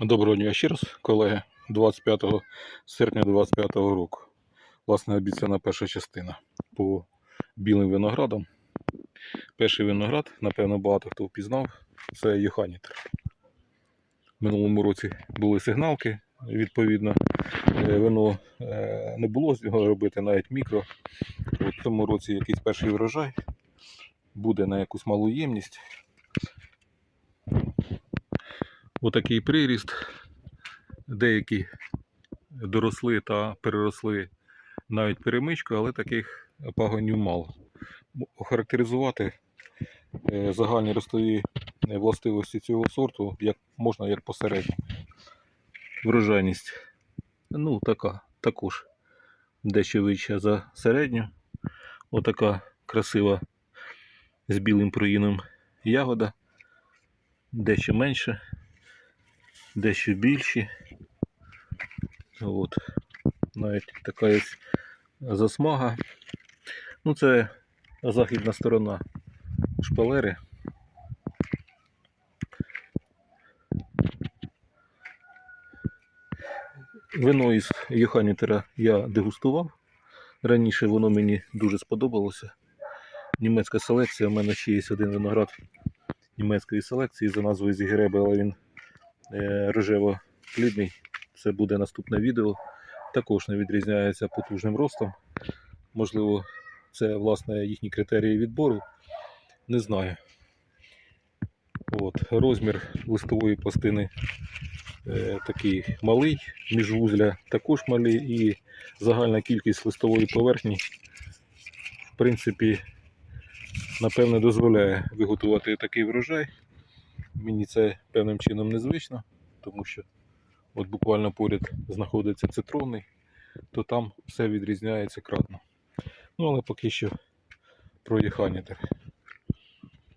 Доброго дня ще раз, колеги. 25 серпня 25 року. Власне, обіцяна перша частина по білим виноградам. Перший виноград, напевно, багато хто впізнав, це Йоханітер. В минулому році були сигналки, відповідно. Е, Вино е, не було з нього робити навіть мікро. В цьому році якийсь перший врожай буде на якусь малу ємність. Отакий приріст. Деякі доросли та переросли навіть перемичку, але таких пагонів мало. Охарактеризувати е, загальні ростові властивості цього сорту як можна як посередньо. Врожайність ну, така, також дещо вища за середню. Отака красива з білим проїном ягода, дещо менше дещо більші. От. Навіть така є засмага. Ну, це західна сторона шпалери. Вино із Йоханітера я дегустував. Раніше воно мені дуже сподобалося. Німецька селекція. У мене ще є один виноград німецької селекції за назвою Зігреби, але він рожево-плідний. Це буде наступне відео. Також не відрізняється потужним ростом. Можливо, це власне їхні критерії відбору. Не знаю. От, розмір листової пластини е, такий малий, міжвузля також малий і загальна кількість листової поверхні, в принципі, напевне, дозволяє виготувати такий врожай. Мені це певним чином незвично, тому що от буквально поряд знаходиться цитронний, то там все відрізняється кратно. Ну, але поки що про Єханітер.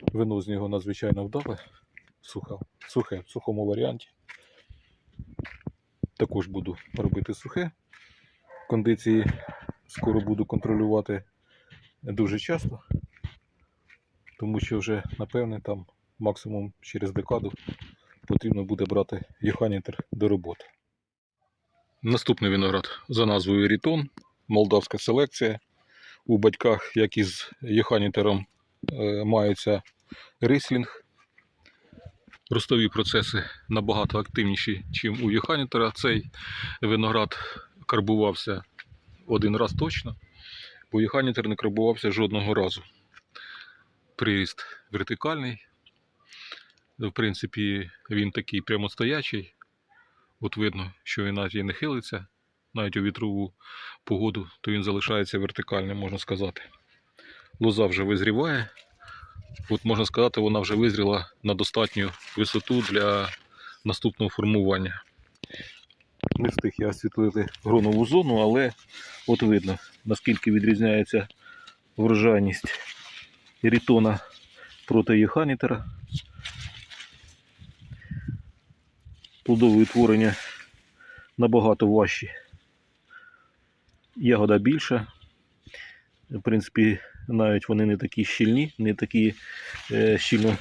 Вино з нього надзвичайно вдале, сухе, сухе, в сухому варіанті. Також буду робити сухе. Кондиції скоро буду контролювати дуже часто, тому що вже, напевне, там максимум через декаду потрібно буде брати Йоханітер до роботи. Наступний виноград за назвою Рітон, молдавська селекція. У батьках, як і з Йоханітером, е, маються рислінг. Ростові процеси набагато активніші, ніж у Йоханітера. Цей виноград карбувався один раз точно, бо Йоханітер не карбувався жодного разу. Приріст вертикальний. В принципі, він такий прямостоячий. От видно, що він навіть не хилиться, навіть у вітрову погоду, то він залишається вертикальним, можна сказати. Лоза вже визріває. От можна сказати, вона вже визріла на достатню висоту для наступного формування. Не встиг я освітлити гронову зону, але от видно, наскільки відрізняється врожайність рітона проти Йоханітера. Плодові утворення набагато важчі. Ягода більша. В принципі, навіть вони не такі щільні, не такі е, щільно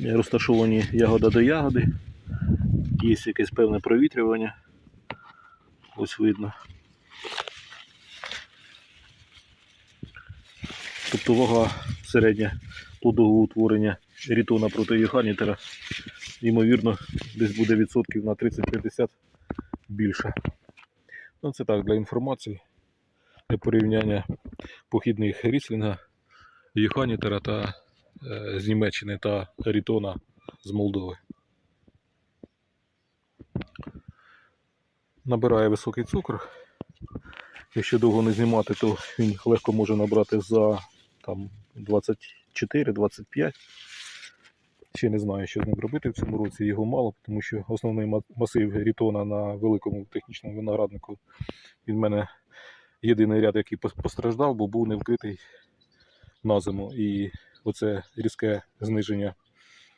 розташовані ягода до ягоди. Є якесь певне провітрювання. Ось видно. Тобто вага середня плодового утворення рітона проти Йоханітера, ймовірно, десь буде відсотків на 30-50 більше. Ну, це так, для інформації, для порівняння похідних ріслінга, Йоханітера та е, з Німеччини та рітона з Молдови. Набирає високий цукор. Якщо довго не знімати, то він легко може набрати за там 24-25. Ще не знаю, що з ним робити в цьому році. Його мало, тому що основний масив рітона на великому технічному винограднику. Він в мене єдиний ряд, який постраждав, бо був не вкритий на зиму. І оце різке зниження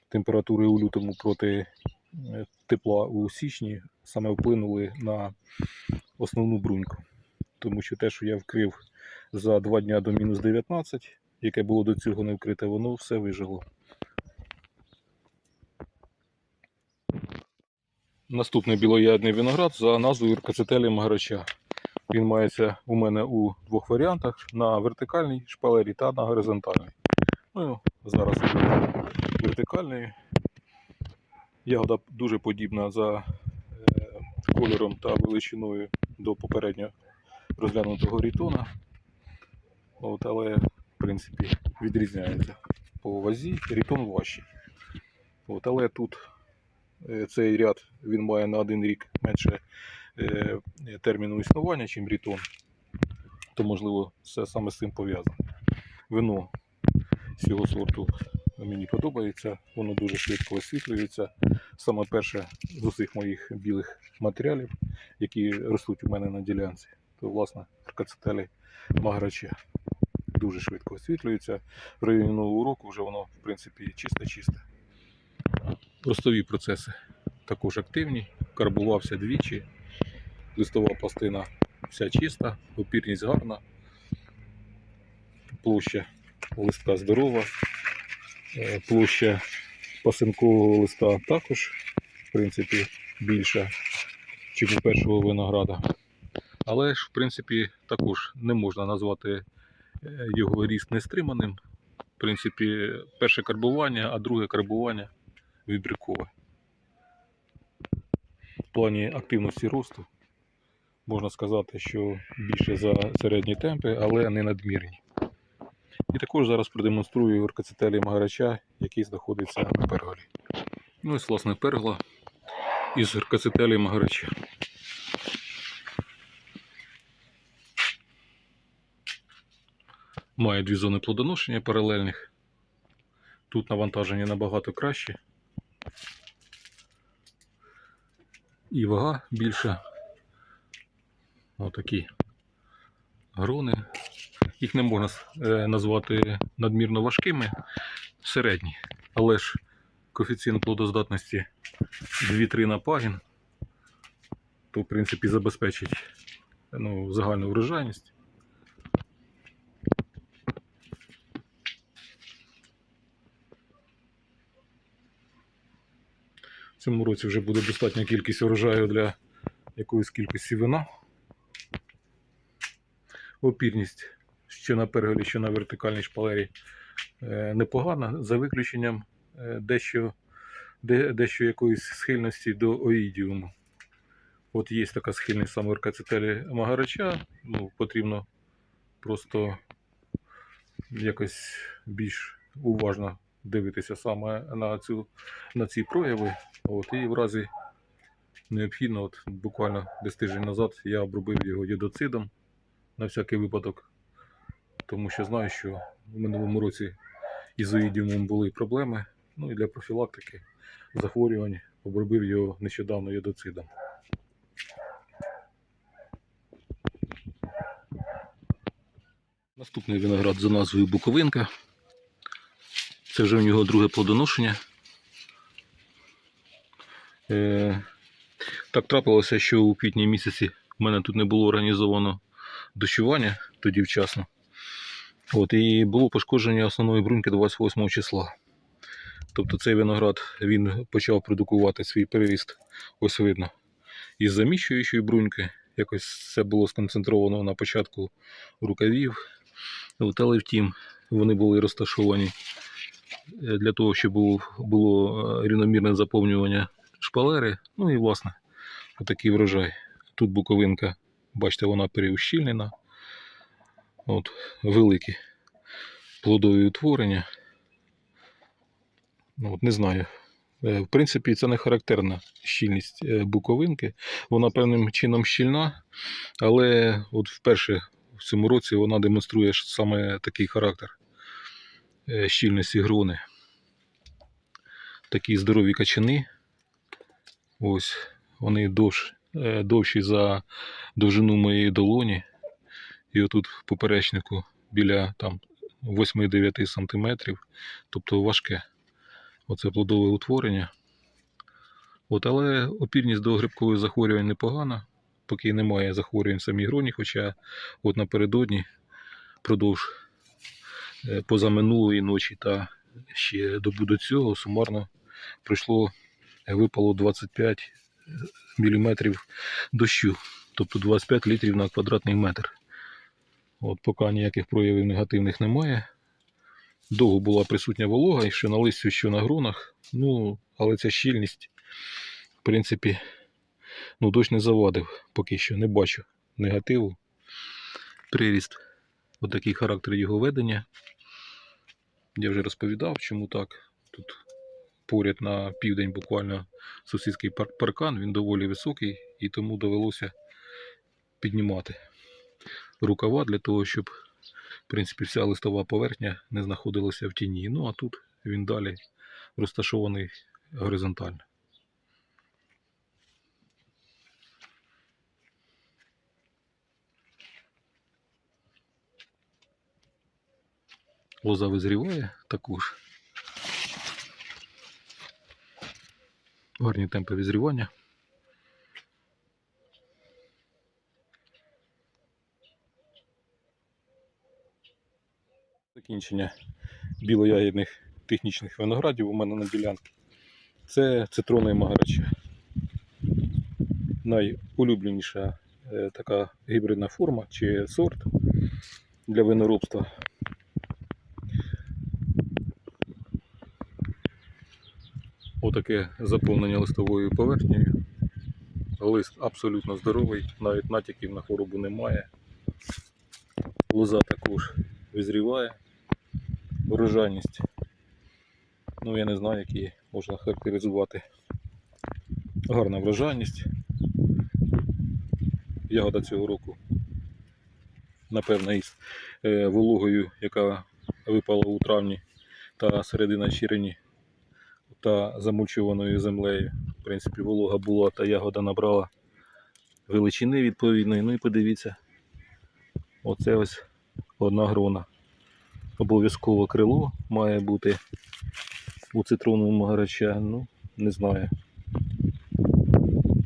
температури у лютому проти е, тепла у січні саме вплинули на основну бруньку. Тому що те, що я вкрив за два дня до мінус 19, яке було до цього не вкрите, воно все вижило. Наступний білоядний виноград за назвою Ркацетелі Магарача. Він мається у мене у двох варіантах: на вертикальній шпалері та на горизонтальній. Ну, зараз вертикальний. Ягода дуже подібна за е, кольором та величиною до попередньо розглянутого рітона. От, але, в принципі, відрізняється по вазі, рітон важчий. От, але тут цей ряд він має на один рік менше е, терміну існування, чим рітон. То, можливо, це саме з цим пов'язано. Вино цього сорту мені подобається, воно дуже швидко освітлюється. Саме перше з усіх моїх білих матеріалів, які ростуть у мене на ділянці, то власне аркацетелі маграча. Дуже швидко освітлюється. В районі нового року вже воно, в принципі, чисте-чисте. Ростові процеси також активні. Карбувався двічі. Листова пластина вся чиста, опірність гарна, площа листка здорова, Е, площа пасинкового листа також, в принципі, більша, ніж у першого винограда. Але ж, в принципі, також не можна назвати е, його ріст нестриманим. В принципі, перше карбування, а друге карбування вибіркове. В плані активності росту можна сказати, що більше за середні темпи, але не надмірні. І також зараз продемонструю оркацетелі магарача, який знаходиться на перголі. Ну ось, власне, пергла із оркацетелі магарача. Має дві зони плодоношення паралельних. Тут навантаження набагато краще. І вага більша. Отакі грони. Їх не можна е, назвати надмірно важкими, середні. Але ж коефіцієнт плодоздатності 2-3 на пагін, то в принципі забезпечить ну, загальну врожайність. Цьому році вже буде достатня кількість урожаю для якоїсь кількості вина. Опірність що на перголі, що на вертикальній шпалері е, непогана, за виключенням е, дещо, де, дещо якоїсь схильності до оїдіуму. От є така схильність саме ркацетелі магарача, ну, потрібно просто якось більш уважно дивитися саме на, цю, на ці прояви. От, і в разі необхідно, от, буквально десь тиждень назад я обробив його йодоцидом на всякий випадок тому що знаю, що в минулому році із оїдіумом були проблеми. Ну і для профілактики захворювань обробив його нещодавно йодоцидом. Наступний виноград за назвою Буковинка. Це вже в нього друге плодоношення. Е, так трапилося, що у квітні місяці в мене тут не було організовано дощування тоді вчасно. От, І було пошкодження основної бруньки 28 числа. Тобто цей виноград він почав продукувати свій переріст, ось видно, із заміщуючої бруньки. Якось це було сконцентровано на початку рукавів. От, але втім, вони були розташовані е, для того, щоб було, було е, рівномірне заповнювання шпалери. Ну і власне, отакий врожай. Тут буковинка, бачите, вона переущільнена. От, Великі плодові утворення. Ну, от Не знаю. Е, В принципі, це не характерна щільність е, буковинки. Вона певним чином щільна, але от вперше в цьому році вона демонструє саме такий характер е, щільності грони. Такі здорові качани. Ось вони довш, довші за довжину моєї долоні. І отут в поперечнику біля там 8-9 см, тобто важке оце плодове утворення. От, Але опірність до грибкових захворювань непогана, поки немає захворювань в самій гроні, хоча от напередодні продовж е, позаминулої ночі та ще добу до цього сумарно пройшло, випало 25 мм дощу, тобто 25 літрів на квадратний метр. От поки ніяких проявів негативних немає. Довго була присутня волога, і що на листю, що на гронах. Ну, але ця щільність, в принципі, ну, дощ не завадив поки що, не бачу негативу. Приріст, отакий характер його ведення. Я вже розповідав, чому так. Тут поряд на південь буквально сусідський пар- паркан, він доволі високий, і тому довелося піднімати рукава для того, щоб в принципі, вся листова поверхня не знаходилася в тіні. Ну а тут він далі розташований горизонтально. Лоза визріває також. Гарні темпи визрівання. Закінчення білоягідних технічних виноградів у мене на ділянці. Це цитронний магарача. Найулюбленіша е, така гібридна форма чи сорт для виноробства. Отаке заповнення листовою поверхнею. Лист абсолютно здоровий, навіть натяків на хворобу немає. Лоза також визріває. Врожайність. Ну я не знаю, як її можна характеризувати. Гарна врожайність. Ягода цього року, напевно, із е, вологою, яка випала у травні та середина червні та замульчуваною землею. В принципі, волога була та ягода набрала величини відповідної. Ну і подивіться, оце ось одна грона. Обов'язково крило має бути у цитроновому гарача, ну, не знаю.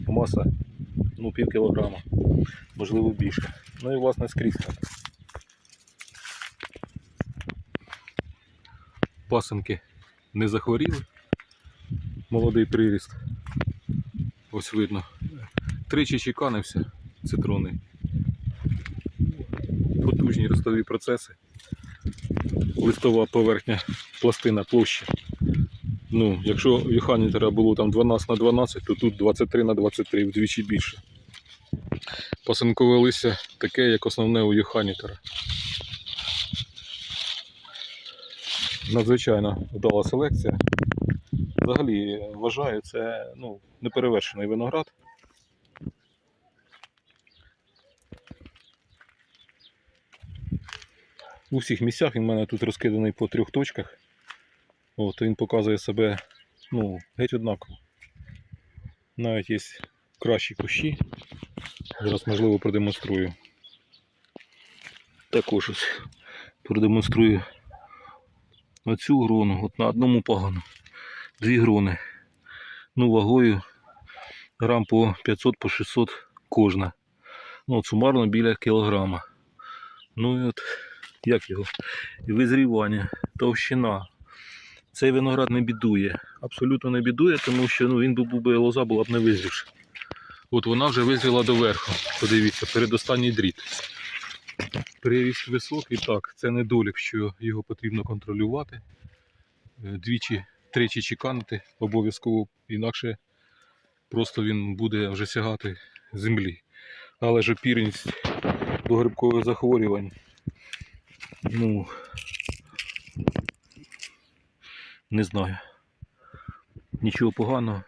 Маса, ну, пів кілограма, можливо більше. Ну і власне скрізь. Пасенки не захворіли. Молодий приріст. Ось видно. Тричі чеканився цитрони. Потужні ростові процеси листова поверхня, пластина площа. Ну, якщо в Юханітера було там 12 на 12, то тут 23 на 23, вдвічі більше. Пасинкове листя таке, як основне у Юханітера. Надзвичайно вдала селекція. Взагалі вважаю, це ну, неперевершений виноград. У всіх місцях він в мене тут розкиданий по трьох точках. От, він показує себе ну, геть однаково. Навіть є кращі кущі. Зараз можливо продемонструю. Також ось продемонструю оцю грону, от на одному пагану. Дві грони. Ну, вагою грам по 500 по 600 кожна. Ну, от сумарно біля кілограма. Ну і от як його, визрівання, товщина. Цей виноград не бідує, абсолютно не бідує, тому що ну, він був би лоза була б не визрівша. От вона вже визріла доверху. Подивіться, передостанній дріт. Приріст високий, так, це недолік, що його потрібно контролювати. Е, Двічі, тричі чеканити обов'язково, інакше просто він буде вже сягати землі. Але ж опірність до грибкових захворювань Ну, не знаю. Нічого поганого.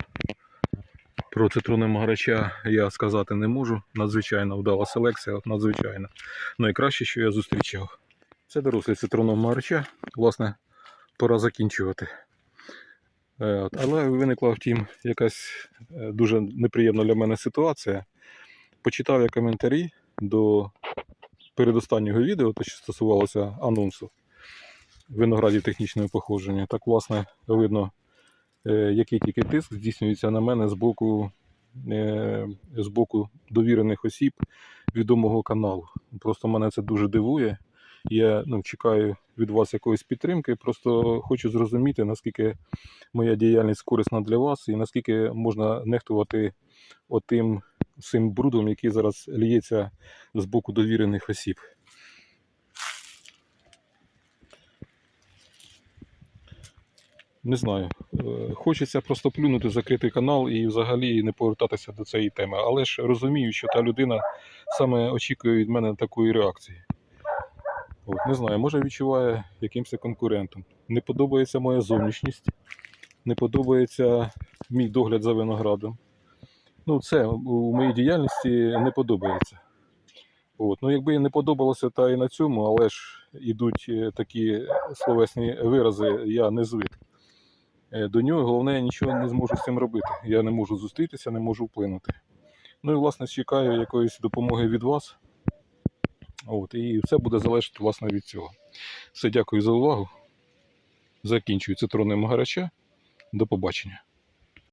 Про цитруни Магарача я сказати не можу. Надзвичайно вдала селекція, надзвичайно. Найкраще, що я зустрічав. Це дорослий цитруном Магарача. Власне, пора закінчувати. Е, Але виникла втім якась е, дуже неприємна для мене ситуація. Почитав я коментарі до передостаннього відео, те, що стосувалося анонсу виноградів технічного походження. Так, власне, видно, е, який тільки тиск здійснюється на мене з боку, з боку довірених осіб відомого каналу. Просто мене це дуже дивує. Я ну, чекаю від вас якоїсь підтримки. Просто хочу зрозуміти, наскільки моя діяльність корисна для вас і наскільки можна нехтувати отим цим брудом, який зараз ліється з боку довірених осіб. Не знаю. Е, Хочеться просто плюнути, закрити канал і взагалі не повертатися до цієї теми. Але ж розумію, що та людина саме очікує від мене такої реакції. От, не знаю, може відчуває якимось конкурентом. Не подобається моя зовнішність, не подобається мій догляд за виноградом. Ну, це у моїй діяльності не подобається. От. Ну, якби не подобалося, та і на цьому, але ж ідуть е, такі словесні вирази, я не звик. Е, До нього головне, я нічого не зможу з цим робити. Я не можу зустрітися, не можу вплинути. Ну і власне чекаю якоїсь допомоги від вас. От, і все буде залежати власне від цього. Все, дякую за увагу. Закінчую цитронним гарача. До побачення.